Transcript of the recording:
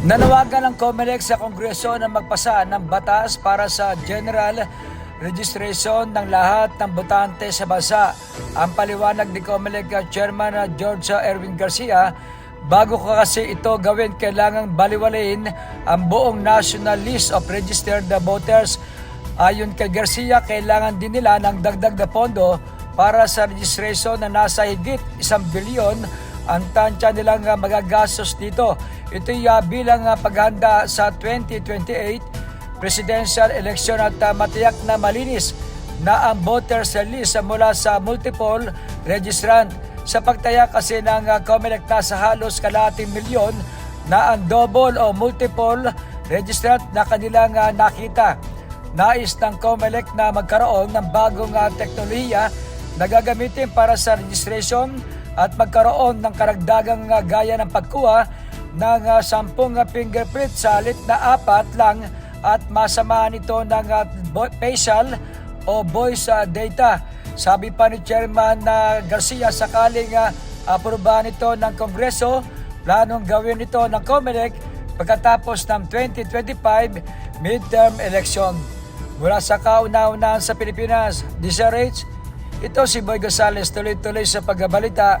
Nanawagan ng COMELEC sa Kongreso na magpasa ng batas para sa general registration ng lahat ng botante sa bansa. Ang paliwanag ni COMELEC Chairman uh, George Erwin Garcia, bago ka kasi ito gawin, kailangang baliwalain ang buong national list of registered voters. Ayon kay Garcia, kailangan din nila ng dagdag na pondo para sa registration na nasa higit isang bilyon ang tansya nilang magagastos dito. Ito'y uh, bilang uh, paghanda sa 2028 presidential election at uh, matiyak na malinis na ang voters list mula sa multiple registrant. Sa pagtaya kasi ng uh, COMELEC na sa halos kalating milyon na ang double o multiple registrant na kanilang nakita. Nais ng COMELEC na magkaroon ng bagong teknolohiya na gagamitin para sa registration at magkaroon ng karagdagang uh, gaya ng pagkuha ng uh, sampung uh, fingerprint sa na apat lang at masamahan ito ng vo- facial o voice data. Sabi pa ni Chairman uh, Garcia sakaling uh, aprobahan ito ng Kongreso, planong gawin ito ng COMELEC pagkatapos ng 2025 midterm election. Mula sa kauna-unahan sa Pilipinas, DZRH, ito si Boy Gonzales tuloy-tuloy sa pagbabalita,